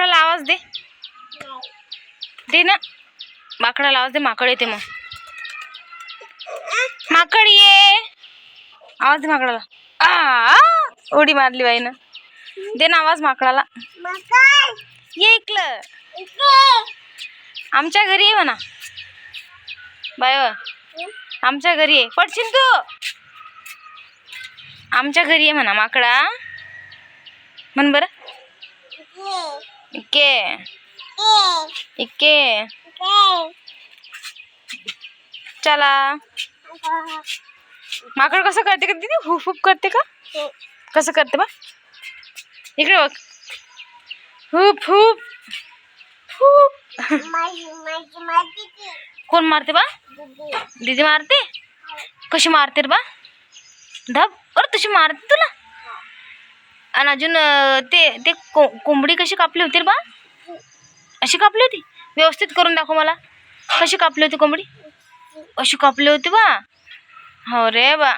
माकडाला आवाज दे. दे ना. माकडाला आवाज दे माकड येते मग. माकड ये. आवाज दे माकडाला. आ उडी मारली बाईनं. दे ना आवाज माकडाला. ये इकलं. आमच्या घरी ये म्हणा. बाय आमच्या घरी ये. पडशील तू. आमच्या घरी ये म्हणा माकडा. म्हण बरं. इके इके चला माकड कसं करते का दीदी हुप हुप करते का कसं करते बा इकडे बघ हुप हुप हुप कोण मारते बा दीदी मारते कशी मारते रे बा धब अरे तशी मारते तुला आणि अजून ते ते को कोंबडी कशी कापली होती रे बा? अशी कापली होती? व्यवस्थित करून दाखव मला. कशी कापली होती कोंबडी? अशी कापली होती बा. हो रे बा.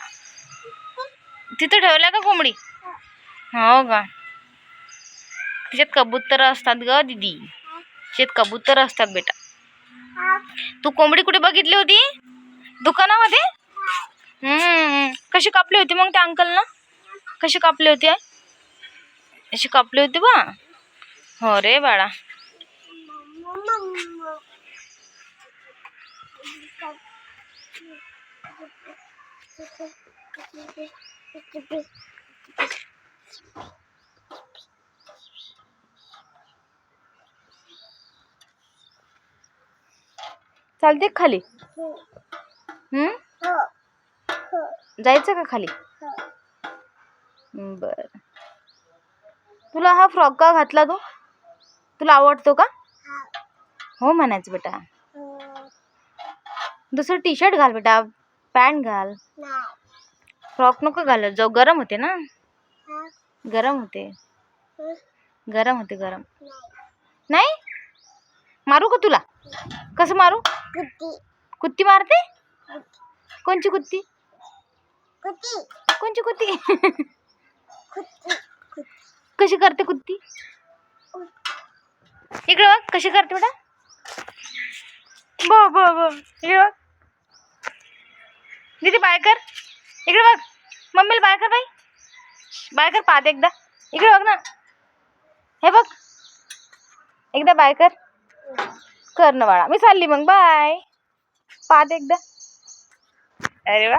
तिथं ठेवल्या का कोंबडी? हो का तिच्यात कबूतर असतात ग दीदी. तिच्यात कबूतर असतात बेटा. तू कोंबडी कुठे बघितली होती? दुकानामध्ये? कशी कापली होती मग त्या अंकलनं? कशी कापली होती? आहे अशी कापली होती बा. हो रे बाळा. चालते खाली. हम्म? जायचं का खाली? बर. तुला हा फ्रॉक का घातला तू? तुला आवडतो का? हो. म्हणायचं बेटा. दुसरं टी शर्ट घाल बेटा. पॅन्ट घाल. फ्रॉक नको घालत जाऊ गरम होते ना? गरम होते. गरम होते गरम. नाही. मारू का तुला? कसं मारू? कुत्ती मारते? कोणची कुत्ती कोणची कुत्ती कशी करते कुत्ती? इकडे बघ, कशी करते बेटा? बो बो बो इकडे बघ. दीदी, बाय कर. इकडे बघ. मम्मीला बाय कर बाई. बाय कर पाहते एकदा. इकडे बघ ना. हे बघ. एकदा बाय कर. कर ना बाळा. मी चालली मग. बाय. पाहते एकदा. अरे वा.